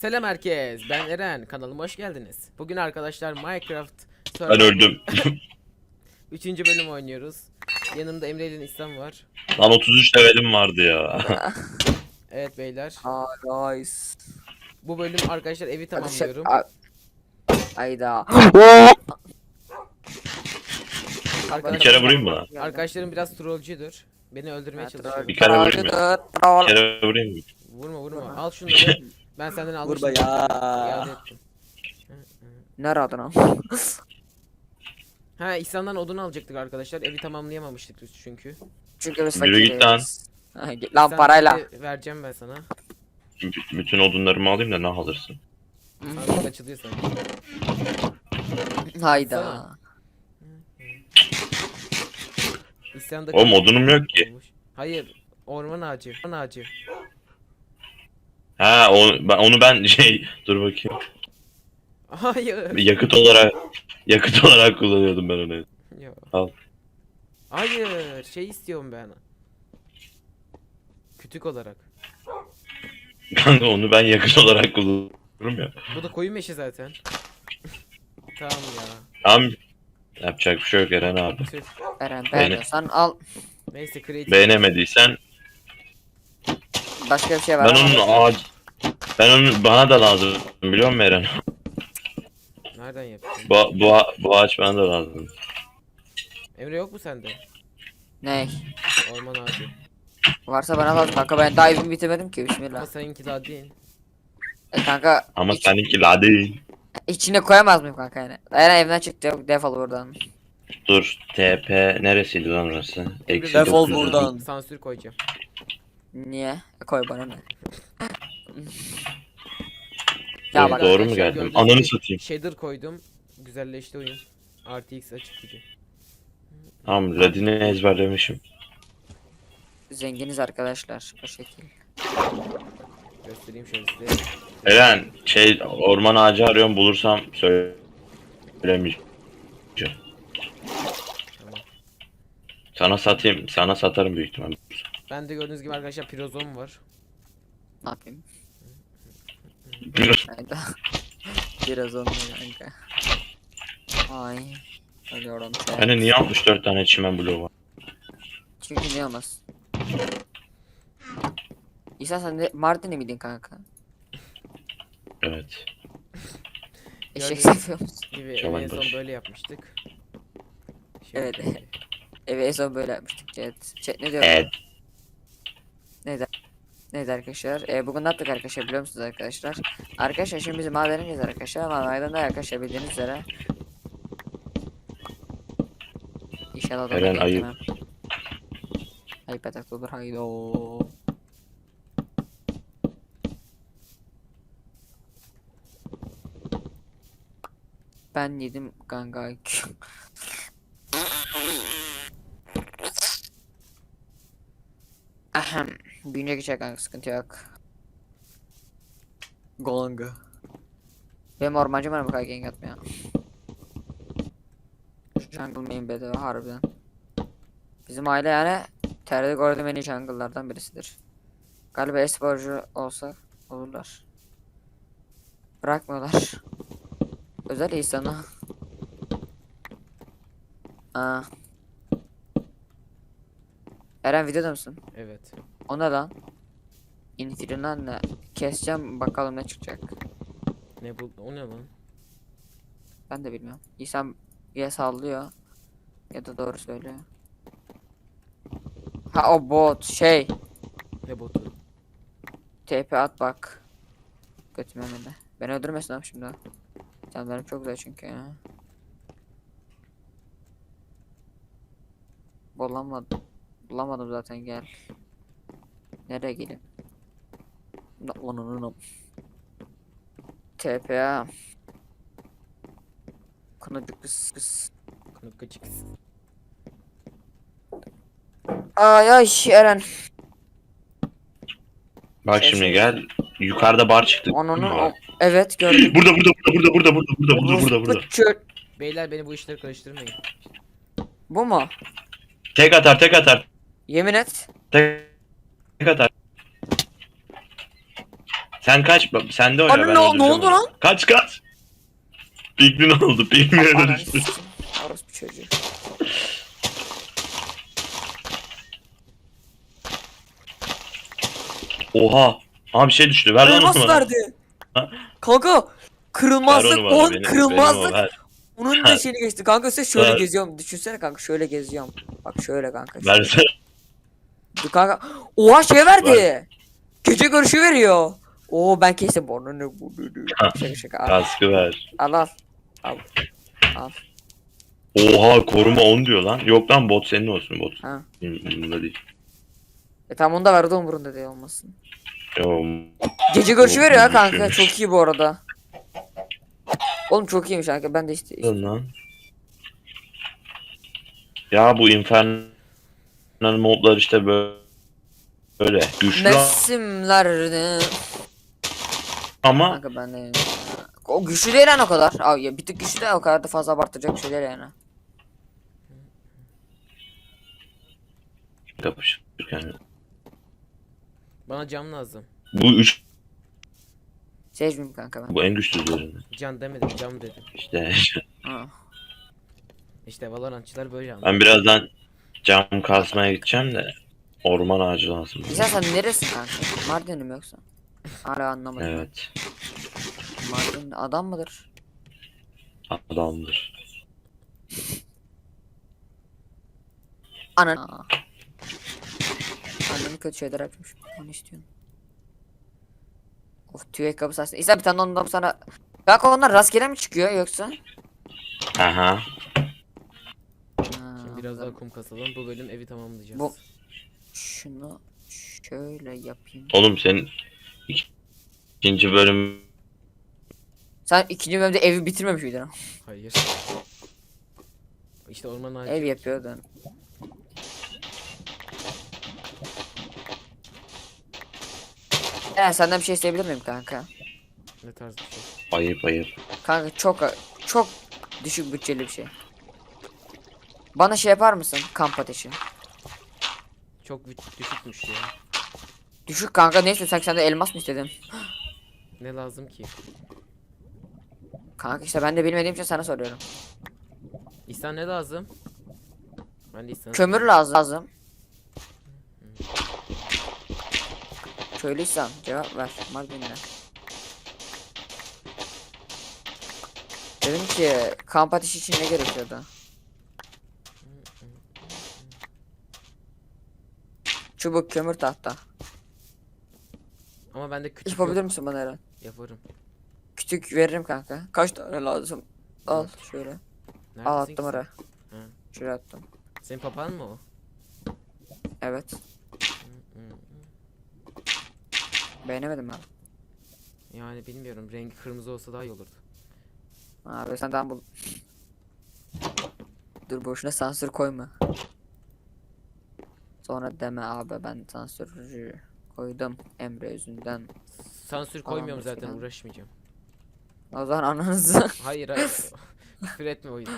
Selam herkes. Ben Eren. Kanalıma hoş geldiniz. Bugün arkadaşlar Minecraft Ben Survival öldüm. 3. bölüm oynuyoruz. Yanımda Emre ile İslam var. Lan 33 levelim vardı ya. Evet beyler. Aa guys. Bu bölüm arkadaşlar evi tamamlıyorum. Ayda. Bir kere vurayım mı? arkadaşlarım biraz trollcüdür. Beni öldürmeye çalışıyor. Bir kere vurayım mı? Troll. Bir kere vurayım mı? Vurma vurma. Al şunları. Ben senden almıştım. Vurma ya. İade ettim. Ha İhsan'dan odun alacaktık arkadaşlar. Evi tamamlayamamıştık biz çünkü. Çünkü biz Yürü git lan. fakiriz. Lan İhsan parayla. dedi, Vereceğim ben sana. B- Bütün odunlarımı alayım da ne alırsın? Sandık açılıyor sanki. Hayda. Sana. İhsan'da Oğlum odunum yok ki. Hayır. Orman ağacı. Orman ağacı. Ha o, ben, onu ben şey dur bakayım. Hayır. Yakıt olarak yakıt olarak kullanıyordum ben onu. Yo. Al. Hayır, şey istiyorum ben. Kütük olarak. Kanka onu ben yakıt olarak kullanıyorum ya. Bu da koyun meşi zaten. tamam ya. Tamam. Yapacak bir şey yok Eren abi. Tüh. Eren beğeniyorsan al. Neyse creative. Beğenemediysen Başka bir şey var ben ama. onun ağaç ben onun bana da lazım biliyor musun Eren? Nereden yapıyorsun? Bu, bu, bu ağaç bana da lazım. Emre yok mu sende? Ne? Orman ağacı. Varsa bana bak kanka ben daha evimi bitirmedim ki Ama bismillah. seninki daha değil. E kanka Ama iç- seninki la değil. içine koyamaz mıyım kanka yani? Eren evden çıktı yok defol buradan. Dur TP neresiydi lan orası? Eksi Defol 900. buradan. Sansür koyacağım. Niye? E, koy bana ne? Ya bak doğru mu geldim? Ananı satayım. Shader koydum. Güzelleşti oyun. RTX açık gibi. Tamam Ladin'i ezberlemişim. zenginiz arkadaşlar o şekil. Göstereyim şöyle size. Eren şey orman ağacı arıyorum bulursam söylemeyeceğim. Tamam. Sana satayım. Sana satarım büyük ihtimalle. Ben de gördüğünüz gibi arkadaşlar pirozom var. Ne yapayım? Hayda. Biraz onu kanka. Ay. Ölüyorum. Hani niye 64 tane çimen bloğu var? Çünkü ne olmaz. İsa sen de Mardin'e miydin kanka? Evet. Eşek Gördüğünüz seviyor musun? Gibi Çalan en son baş. böyle yapmıştık. Şimdi Evet. Eve en son böyle yapmıştık chat. Chat ne diyor? Evet. Neydi arkadaşlar? E, bugün ne yaptık arkadaşlar biliyor musunuz arkadaşlar? Arkadaşlar şimdi biz madenindeyiz arkadaşlar. Madende arkadaşlar bildiğiniz üzere. İnşallah da Eren ayıp. Ayıp yatakta olur haydo. Ben yedim kanka. Büyünce geçer kanka sıkıntı yok. Golanga. Benim ormancım var mı kanka gank atmaya? Jungle main bedava harbiden. Bizim aile yani TR'de gördüğüm en iyi jungle'lardan birisidir. Galiba esporcu olsa olurlar. Bırakmıyorlar. Özel insana. Aa. Eren videoda mısın? Evet. O ne lan? İnfilinen ne? Keseceğim bakalım ne çıkacak. Ne bu? O ne lan? Ben de bilmiyorum. İnsan ya sallıyor ya da doğru söylüyor. Ha o bot şey Ne botu? TP at bak. Götüme de. Beni öldürmesin abi şimdi. Canlarım çok güzel çünkü ya. Bulamadım. Bulamadım zaten gel. Nereye geleyim? Na- Onun TPA. Kınıcık kız kız. Kınık gıcık. Ay ay Eren. Bak Ses- şimdi gel. Yukarıda bar çıktı. Onun Burada o... Evet gördüm. burada burada burada burada burada burada burada burada burada. Beyler beni bu işleri karıştırmayın. Bu mu? Tek atar tek atar. Yemin et. Tek, tek atar. Sen kaç bak sende oyna Anne, ben ne- ne oldu onu. lan? Kaç kaç. Pikmin oldu. Öyle düştü. sikeyim. Orospu çocuğu. Oha. Aha bir şey düştü. Ver Elmas onu bana. verdi. Ha? Kanka kırılmazlık. 10 Benim- kırılmazlık benim o, ver. Onun da şeyini geçti. Kanka sen şöyle Ver. geziyorum. Düşünsene kanka şöyle geziyorum. Bak şöyle kanka. şöyle. Versene. Dur kanka. Oha şey verdi. Ver. Gece görüşü veriyor. Oo ben kesin bunu ne bu Ha. Şaka şaka al Kaskı ver. al al. Al. Al. Oha koruma 10 diyor lan. Yok lan bot senin olsun bot. Ha. Bunda değil. E tamam onu da verdi umurunda değil olmasın. Yo, Gece görüşü veriyor ha kanka. Çok iyi bu arada. Oğlum çok iyiymiş kanka. Ben de işte. işte- lan. Ya bu infernal modlar işte böyle böyle güçlü Mevsimlerde. ama Kanka ben de O güçlü değil lan o kadar. Abi ya bir tık güçlü de o kadar da fazla abartacak şeyler yani. kapışırken. Bana cam lazım. Bu üç Seçmeyeyim kanka ben. bu en güçlülerinden. Can demedim cam dedim. İşte Ha. İşte Valorantçılar böyle anlar. ben birazdan cam kasmaya gideceğim de orman ağacı lazım. Güzel sen neresin kanka? Mardin'im mi yoksa? Hala anlamadım. Evet. Mardin adam mıdır? Adamdır. Anan. Annemin kötü şeyler yapmış. Ne istiyorsun? Of tüy ayakkabısı aslında. İsa bir tane ondan sana... Kanka onlar rastgele mi çıkıyor yoksa? Aha. Biraz daha kum kasalım. Bu bölüm evi tamamlayacağız. Bu- Şunu şöyle yapayım. Oğlum ik- ikinci bölüm Sen ikinci bölümde evi bitirmemiş miydin? Hayır. İşte orman ağacı. Ev yapıyordun. Eren senden bir şey isteyebilir miyim kanka? Ne tarz bir şey. ayıp ayıp. Kanka çok çok düşük bütçeli bir şey. Bana şey yapar mısın kamp ateşi? Çok düşükmüş ya. Düşük kanka neyse sen senden elmas mı istedin? Ne lazım ki? Kanka işte ben de bilmediğim için sana soruyorum. İhsan ne lazım? Ben de İhsan'ı Kömür lazım. lazım. Köylüysen cevap ver. Mardin'le. Dedim ki kamp ateşi için ne gerekiyordu? Çubuk, kömür, tahta. Ama bende küçük Yapabilir yok. misin bana Eren? Yaparım. Küçük veririm kanka. Kaç tane lazım? Al şöyle. Neredesin Al ki attım sen? oraya. Hı. Şuraya attım. Senin papağan mı o? Evet. Hı, hı. Beğenemedim ben. Yani bilmiyorum. Rengi kırmızı olsa daha iyi olurdu. Abi sen daha bul. Dur boşuna sansür koyma. Sonra deme abi ben sansürcü koydum Emre yüzünden. Sansür koymuyorum Falan zaten filan. uğraşmayacağım. O zaman ananızı. Hayır hayır. Küfür etme o yüzden.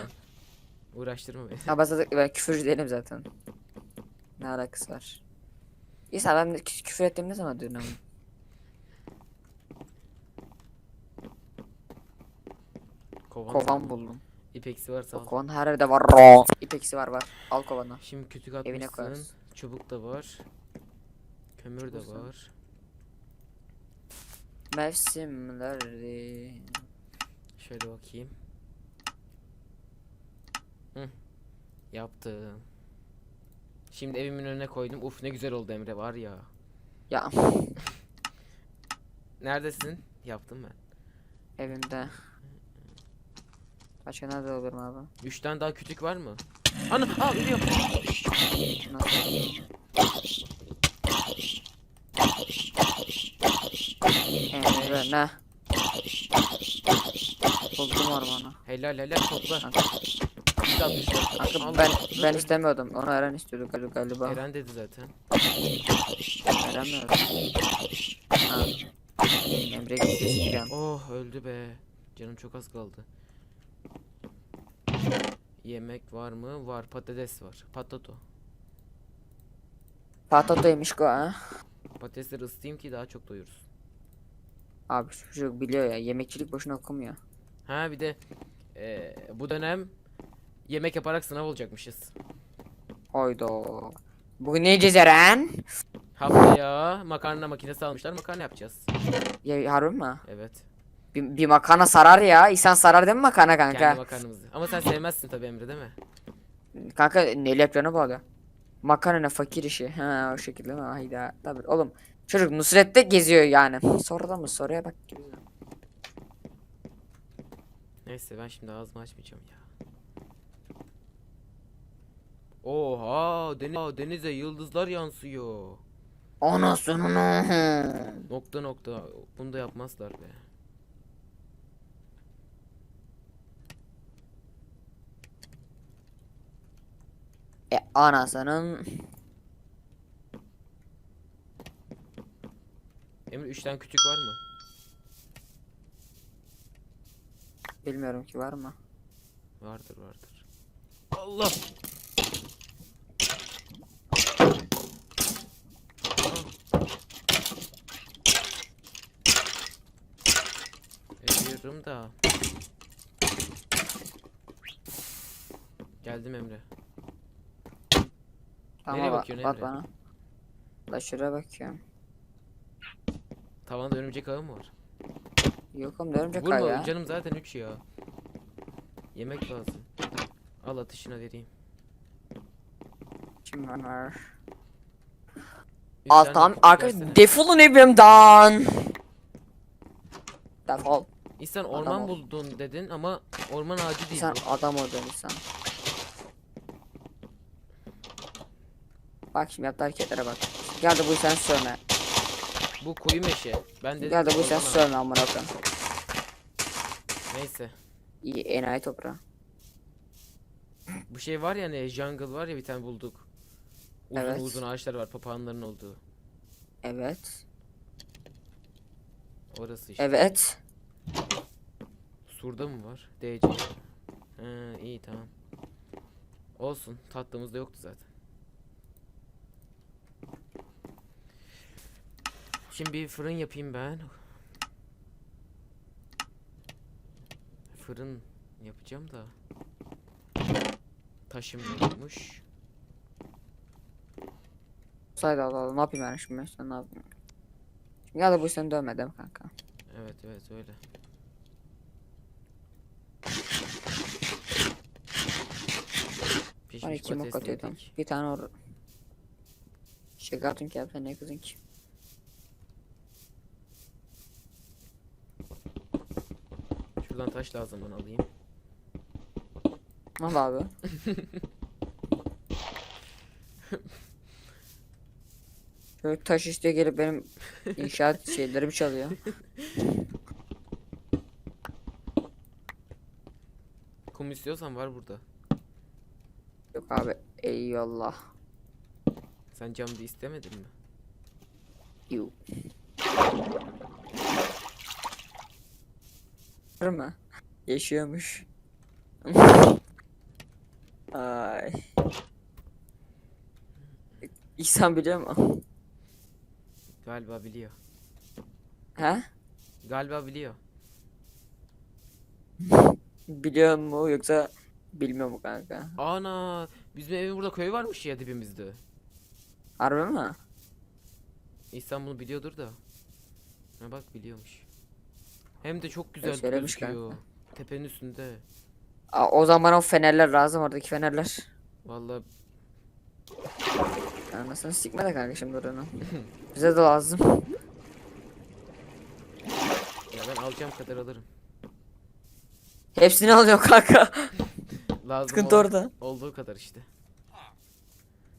Uğraştırma beni. ha ben, zaten, ben küfürcü değilim zaten. Ne alakası var? İsa ben de kü- küfür ettiğim ne zaman diyorsun ama? Kovan, Kovan buldum. İpeksi varsa al. kovan her evde var. İpeksi var var. Al kovanı. Şimdi kütük Evine atmışsın. koyarsın. Çubuk da var. Kömür de var. Mevsimleri. Şöyle bakayım. Hı. Yaptım. Şimdi evimin önüne koydum. Uf ne güzel oldu Emre var ya. Ya Neredesin? Yaptım ben. evimde. Başka nerede olurum abi? Üç tane daha kütük var mı? Ana! Aa ölüyor. Nasıl? Emre ne? Buldum ormanı. Helal helal topla. Bir daha kanka ben ben istemiyordum. Onu Eren istiyordu galiba. galiba. Eren dedi zaten. Eren mi öyle? Ha. Emre gitti. Oh öldü be. Canım çok az kaldı. Yemek var mı? Var. Patates var. Patato. Patatoymuş bu ha. Patatesleri ısıtayım ki daha çok doyuruz. Abi şu çocuk biliyor ya yemekçilik boşuna okumuyor. Ha bir de eee, bu dönem yemek yaparak sınav olacakmışız. Haydo. Bugün ne yiyeceğiz Eren? Haftaya makarna makinesi almışlar makarna yapacağız. Ya harbi mi? Evet. Bir, bir makarna sarar ya. İnsan sarar değil mi makarna Kendi kanka? makarnamızı. Ama sen sevmezsin tabii Emre değil mi? Kanka neyle yapacağına bağlı. Makarna ne fakir işi. Ha o şekilde mi? Hayda. Tabii oğlum. Çocuk Nusret'te geziyor yani. Soruda mı? Soruya bak. Neyse ben şimdi ağzımı açmayacağım ya. Oha deniz, denize yıldızlar yansıyor. Anasını. Nokta nokta. Bunu da yapmazlar be. E anasının. Emre 3 tane kütük var mı? Bilmiyorum ki var mı? Vardır vardır. Allah. Ediyorum da. Geldim Emre. Tamam Nereye bak, bakıyorsun bak Emre? bana. La şuraya bakıyorum. Tavanda örümcek ağı mı var? Yok oğlum ne örümcek Vurma ağı ya. canım zaten 3 ya. Yemek lazım. Al atışına vereyim. Kim var? Üç Al tane tamam arkadaş defolun evimden. Defol. İhsan Adam orman ol. buldun dedin ama orman ağacı değil Sen bu. adam oldun insan. Bak şimdi yaptığı hareketlere bak. Gel de bu sen sövme. Bu koyu meşe. Ben dedim Gel de bu sen sövme amına koyayım. Neyse. İyi enayi toprağı. Bu şey var ya ne jungle var ya bir tane bulduk. Uzun Evet. uzun ağaçlar var papağanların olduğu. Evet. Orası işte. Evet. Surda mı var? DC. Ha, iyi tamam. Olsun. Tatlımız da yoktu zaten. Şimdi bir fırın yapayım ben. Fırın yapacağım da. Taşım yokmuş. Saydı Allah Allah ne yapayım yani şimdi ben sen ne yapayım? Gel de bu seni dövme değil mi kanka? Evet evet öyle. Pişmiş iki mok patates yedik. Bir tane or... Şey katın ki ne kızın ki? Şuradan taş lazım bana alayım. Al abi. Şöyle taş istiyor gelip benim inşaat şeylerimi çalıyor. Kum istiyorsan var burada. Yok abi eyvallah. Sen cam da istemedin mi? Yu. Var mı? Yaşıyormuş. Ay. İhsan biliyor mu? Galiba biliyor. He? Galiba biliyor. Biliyor mu yoksa bilmiyor mu kanka? Ana bizim evin burada köy varmış ya dibimizde. Harbi mi? İhsan bunu biliyordur da. Ha bak biliyormuş. Hem de çok güzel söylemiş gözüküyor. Tepenin üstünde. Aa, o zaman bana o fenerler lazım oradaki fenerler. Vallahi Anasını sikme de kanka şimdi oranı. Bize de lazım. ya ben alacağım kadar alırım. Hepsini alıyor kanka. Lazım Sıkıntı olan- orada. Olduğu kadar işte.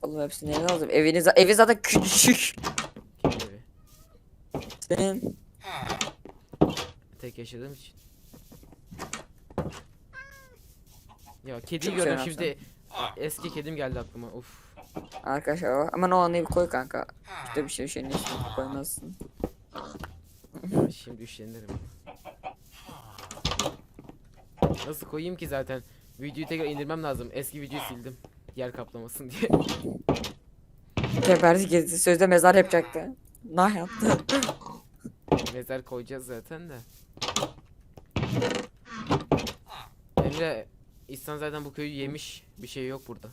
Oğlum hepsini eline aldım. Eviniz evi zaten küçük. Kendi evi. Senin. Tek yaşadığım için. Ya kediyi Çok gördüm şimdi. Eski kedim geldi aklıma. Uf. Arkadaşlar o. Hemen o anıyı koy kanka. İşte bir şey şey ne koymazsın. Şimdi üşenirim. Nasıl koyayım ki zaten? Videoyu tekrar indirmem lazım. Eski videoyu sildim. Yer kaplamasın diye. Geberdi gezdi. Sözde mezar yapacaktı. Nah yaptı. Mezar koyacağız zaten de. Emre İhsan zaten bu köyü yemiş. Bir şey yok burada.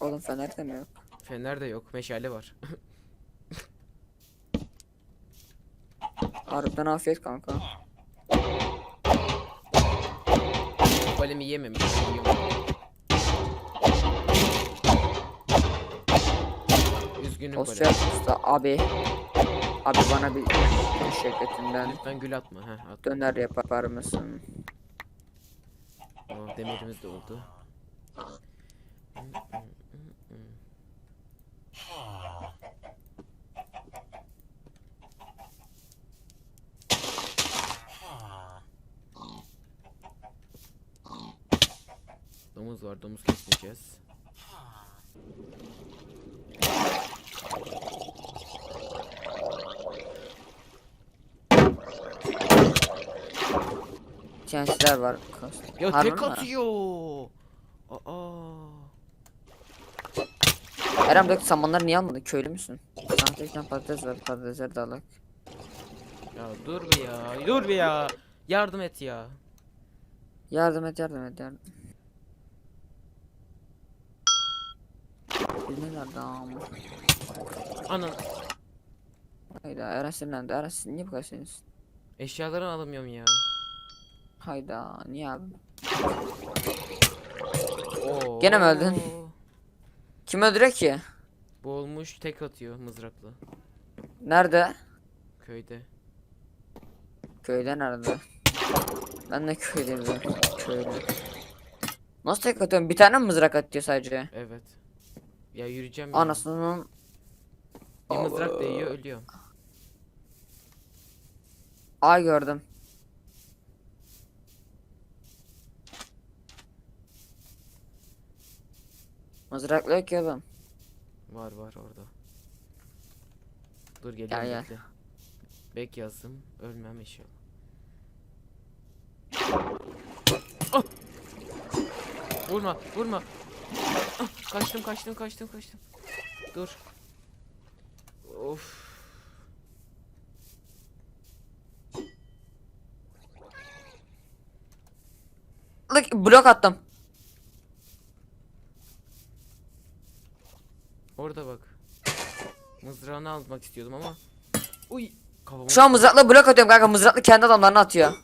Oğlum fener de mi yok? Fener de yok. Meşale var. Harbiden afiyet kanka. Golemi yememiş. Üzgünüm Post golem. usta abi. Abi bana bir şirketinden Lütfen gül atma. Heh, at. döner yapar mısın? O demirimiz de oldu. Domuz var, domuz kesmeyeceğiz. TNT'ler var. Ya Harbi tek mi? atıyor. Aa. Eren buradaki samanları niye almadın? Köylü müsün? Santralikten patates var. Patatesleri de alak. Ya dur bir ya. Dur bir ya. Yardım et ya. Yardım et yardım et yardım. Biz nerede ama? Hayda Eren sinirlendi. Eren siz niye bu kadar sinirlisin? Eşyalarını alamıyorum ya. Hayda niye abi? Oo. Gene mi öldün? Kim öldürüyor ki? Boğulmuş tek atıyor mızrakla. Nerede? Köyde. Köyde nerede? Ben de köydeyim zaten. Köylü. Nasıl tek atıyorum? Bir tane mi mızrak atıyor sadece? Evet. Ya yürüyeceğim ya. Anasının Bir mızrak değiyor ölüyor. Ay gördüm. Mızraklı yok ya oğlum. Var var orada. Dur geliyorum Gel, gel. bekle. Bek yazdım. Ölmem inşallah. Ah! Vurma vurma. Ah, kaçtım kaçtım kaçtım kaçtım. Dur. Of. Blok attım. Orada bak. Mızrağını almak istiyordum ama. Uy. Kafama. Şu an mızraklı blok atıyorum kanka. Mızraklı kendi adamlarını atıyor.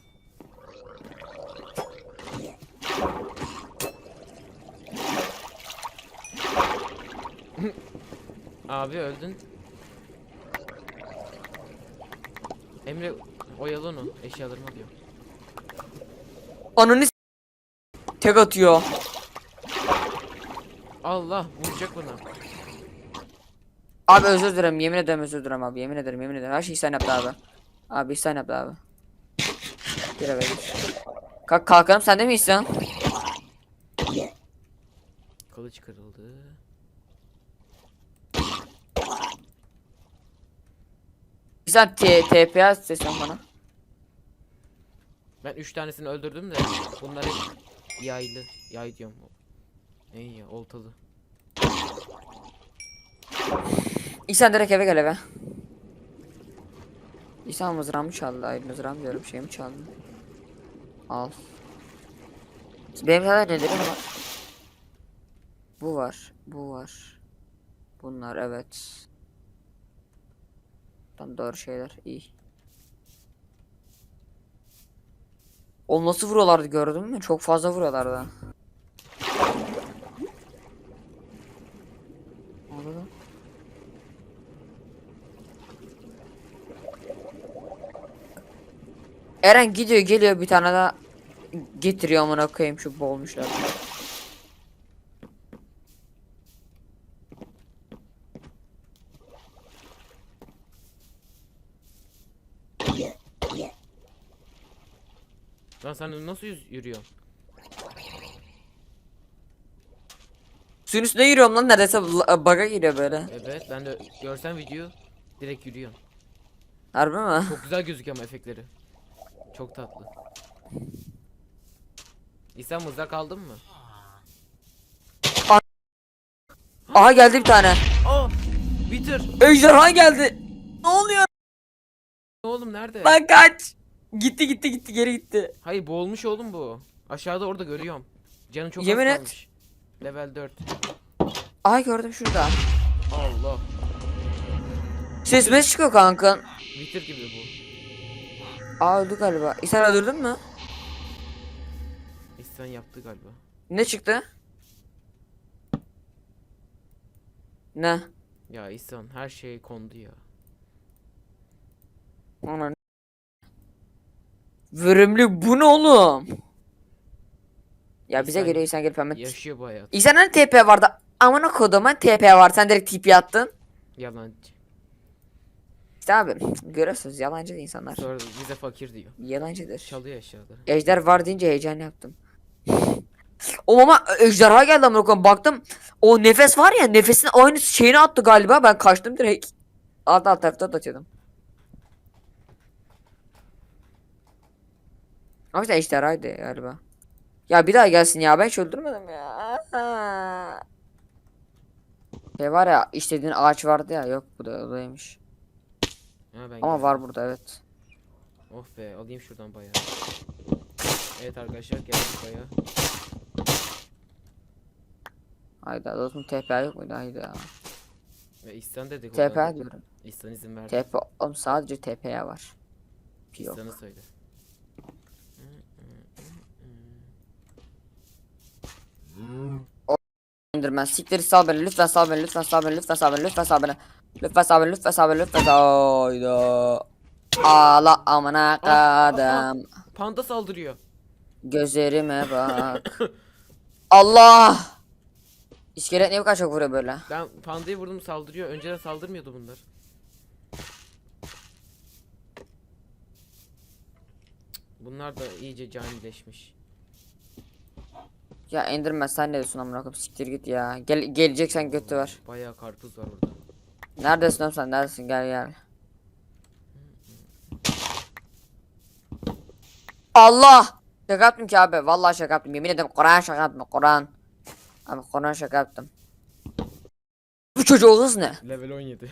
Abi öldün. Emre oyalı onu. Eşyalarımı alıyor. Ananı s- tek atıyor. Allah vuracak bana. Abi özür dilerim. Yemin ederim özür dilerim abi. Yemin ederim yemin ederim. Her şeyi sen yaptı abi. Abi sen yaptı abi. Bir eve gir. Kalk kalkalım sen de mi? Kılıç kırıldı. İhsan T TPA sesyon bana. Ben üç tanesini öldürdüm de bunlar hep yaylı. Yay diyorum. Ne ya oltalı. İhsan direkt eve gel eve. İhsan mızrağımı çaldı. Hayır mızrağım diyorum şeyimi çaldı. Al. Benim kadar nelerim var? Bu var. Bu var. Bunlar evet. Tam doğru şeyler. iyi. O nasıl vuruyorlardı gördün mü? Çok fazla vuruyorlardı. Ne oldu lan? Eren gidiyor geliyor bir tane daha getiriyor amına koyayım şu boğulmuşlar. Lan sen nasıl yüz yürüyorsun? Suyun üstüne yürüyorum lan neredeyse la- bug'a giriyor böyle. Evet ben de görsen video direkt yürüyorsun. Harbi mi? Çok güzel gözüküyor ama efektleri. Çok tatlı. İhsan mızrak aldın mı? Aha geldi bir tane. Aa! Bitir. Ejderha geldi. Ne oluyor? Oğlum nerede? Lan kaç. Gitti gitti gitti geri gitti. Hayır boğulmuş oğlum bu. Aşağıda orada görüyorum. Canı çok Yemin et. Level 4. Ay gördüm şurada. Allah. Ses mes çıkıyor kanka. Bitir gibi bu. Aa öldü galiba. Sen öldürdün mü? İhsan yaptı galiba. Ne çıktı? Ne? Ya İhsan her şey kondu ya. Ana. Verimli bu ne oğlum? Ya bize İhsan geliyor sen gelip hemen. Yaşıyor bu hayat. İhsan hani TP vardı? Amına kodumun TP var. Sen direkt TP attın. Yalancı. İşte abi görüyorsunuz yalancı insanlar. Sonra bize fakir diyor. Yalancıdır. Çalıyor aşağıda. Ejder var deyince heyecan yaptım. O ama ejderha geldi amına koyayım. Baktım o nefes var ya nefesin aynı şeyini attı galiba. Ben kaçtım direkt. Alt alt tarafta atıyordum. Ama işte ejderhaydı galiba. Ya bir daha gelsin ya ben hiç öldürmedim ya. Şey var ya istediğin ağaç vardı ya yok bu da odaymış. Ha, ben Ama var burada evet. Oh be alayım şuradan bayağı. Evet arkadaşlar geldik bayağı. Hayda dostum TP yok muydu hayda. Ve İhsan dedik. TP oradan. diyorum. İhsan izin verdi. TP oğlum sadece TP'ye var. Yok. İhsan'a söyle. Enderman siktir sal beni lütfen sal beni lütfen sal beni lütfen sal beni lütfen sal beni. Lütfen sal beni lütfen sal beni lütfen sal Hayda. Ağla amına kadam. Panda saldırıyor. Gözlerime bak. Allah. İskelet niye bu kadar çok vuruyor böyle? Ben pandayı vurdum saldırıyor. Önceden saldırmıyordu bunlar. Bunlar da iyice canileşmiş. Ya Enderman sen ne diyorsun amına koyayım siktir git ya. Gel geleceksen götü var. Bayağı karpuz var burada. Neredesin oğlum sen neredesin gel gel. Allah! Şaka yaptım ki abi. Vallahi şaka yaptım. Yemin ederim Kur'an şaka yaptım. Kur'an. Abi Kur'an şaka yaptım. Bu çocuğu hız ne? Level 17.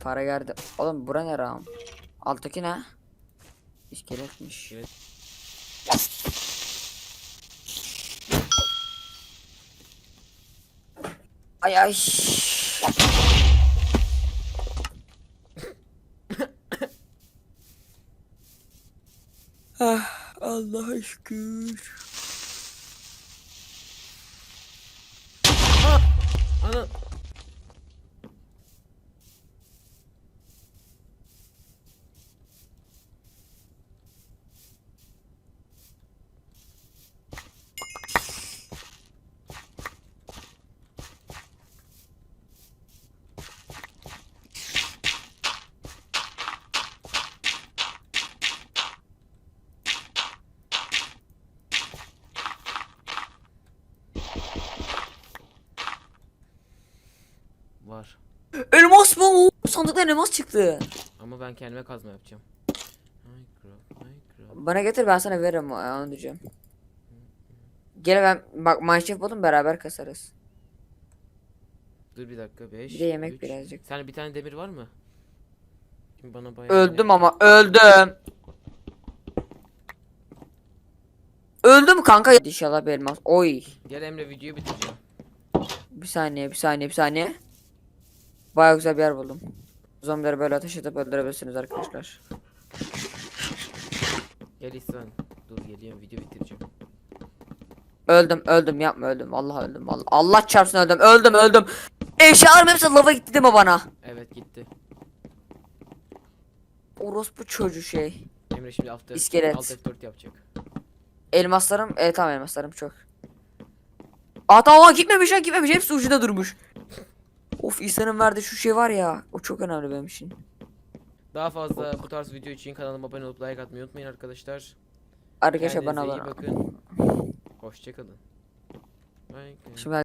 Para geldi. Oğlum bura ne ram? Alttaki ne? İskeletmiş. Evet. Ay ay. ah Allah'a şükür. Ana var. Elmas mı? Elmas çıktı. Ama ben kendime kazma yapacağım. Minecraft, Minecraft. Bana getir ben sana veririm onu diyeceğim. Gel ben bak Minecraft buldum beraber kasarız. Dur bir dakika 5. Bir de yemek birazcık. Sen bir tane demir var mı? Şimdi bana bayağı Öldüm ama öldüm. Öldüm kanka. İnşallah bir elmas. Oy. Gel Emre videoyu bitireceğim. Bir saniye bir saniye bir saniye. Baya güzel bir yer buldum. Zombileri böyle ateş edip öldürebilirsiniz arkadaşlar. Gel İhsan. Dur geliyorum video bitireceğim. Öldüm öldüm yapma öldüm. Allah öldüm. Allah, Allah çarpsın öldüm. Öldüm öldüm. Eşyalarım hepsi lava gitti değil mi bana? Evet gitti. Orospu çocuğu şey. Emre şimdi alt F- İskelet. alt F4 yapacak. Elmaslarım, evet tamam elmaslarım çok. Aa tamam gitmemiş lan gitmemiş hepsi ucunda durmuş. Of İhsan'ın verdiği şu şey var ya o çok önemli benim için. Daha fazla bu tarz video için kanalıma abone olup like atmayı unutmayın arkadaşlar. Arkadaşlar bana bana. bakın. Hoşçakalın. Şimdi